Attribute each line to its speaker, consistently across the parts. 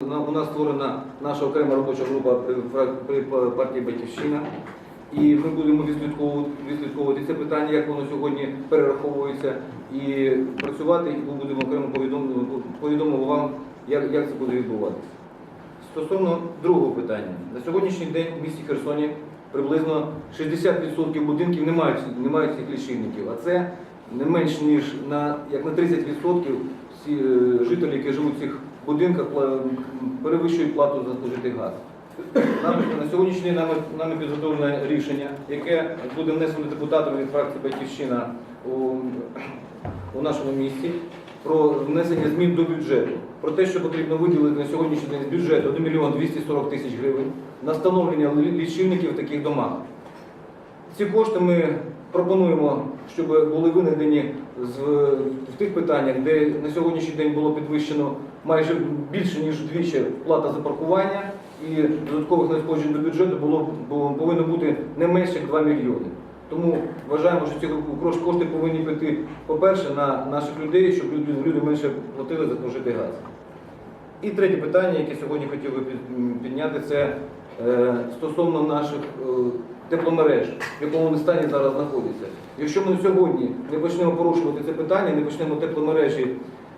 Speaker 1: У нас створена наша окрема робоча група при, партії Батьківщина. І ми будемо відслідковувати, це питання, як воно сьогодні перераховується, і працювати, і будемо окремо повідомимо вам, як, це буде відбуватися. Стосовно другого питання, на сьогоднішній день в місті Херсоні приблизно 60% будинків не мають, цих лічильників, а це не менш ніж як на 30% всі е, жителі, які живуть в цих будинках, перевищують плату за спожитий газ. Нам, на сьогоднішній день нами підготовлене рішення, яке буде внесено депутатами від фракції Батьківщина у, у нашому місті про внесення змін до бюджету. Про те, що потрібно виділити на сьогоднішній день з бюджету 1 мільйон 240 тисяч гривень на встановлення лічильників в таких домах. Ці кошти ми пропонуємо, щоб були винайдені в тих питаннях, де на сьогоднішній день було підвищено майже більше ніж вдвічі плата за паркування, і додаткових надходжень до бюджету було, повинно бути не менше як 2 мільйони. Тому вважаємо, що ці кошти повинні піти, по-перше, на наших людей, щоб люди, менше платили за спожитий газ. І третє питання, яке сьогодні хотів би підняти, це е, стосовно наших е, тепломереж, в якому вони стані зараз знаходяться. Якщо ми сьогодні не почнемо порушувати це питання, не почнемо тепломережі,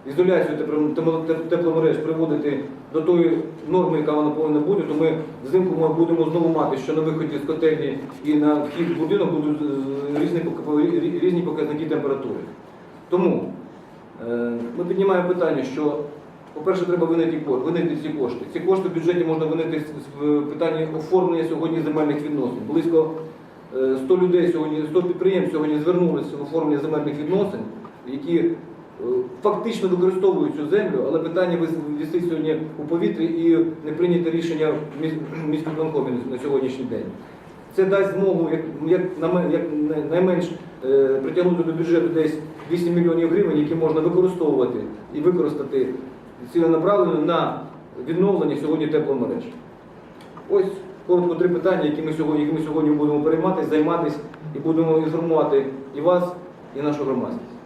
Speaker 1: ізоляцію тепло- тепло- теп- тепломереж приводити до тої норми, яка вона повинна бути, то ми взимку ми будемо знову мати, що на виході з котельні і на вхід в будинок будуть е, різні, різні показники температури. Тому Е, Ми піднімаємо питання, що, по-перше, треба винайти ці кошти. Ці кошти в бюджеті можна винайти в питанні оформлення сьогодні земельних відносин. Близько е, 100 людей сьогодні, 100 підприємств сьогодні звернулися в оформлення земельних відносин, які е, фактично використовують цю землю, але питання вис- висить сьогодні у повітрі і не прийнято рішення в міс- міськвиконкомі на сьогоднішній день. Це дасть змогу, як, як, як найменш е, притягнути до бюджету десь 8 мільйонів гривень, які можна використовувати і використати ціленаправленно на відновлення сьогодні тепломереж. Ось коротко три питання, які ми сьогодні, які ми сьогодні будемо перейматися, займатися і будемо інформувати і вас, і нашу громадськість.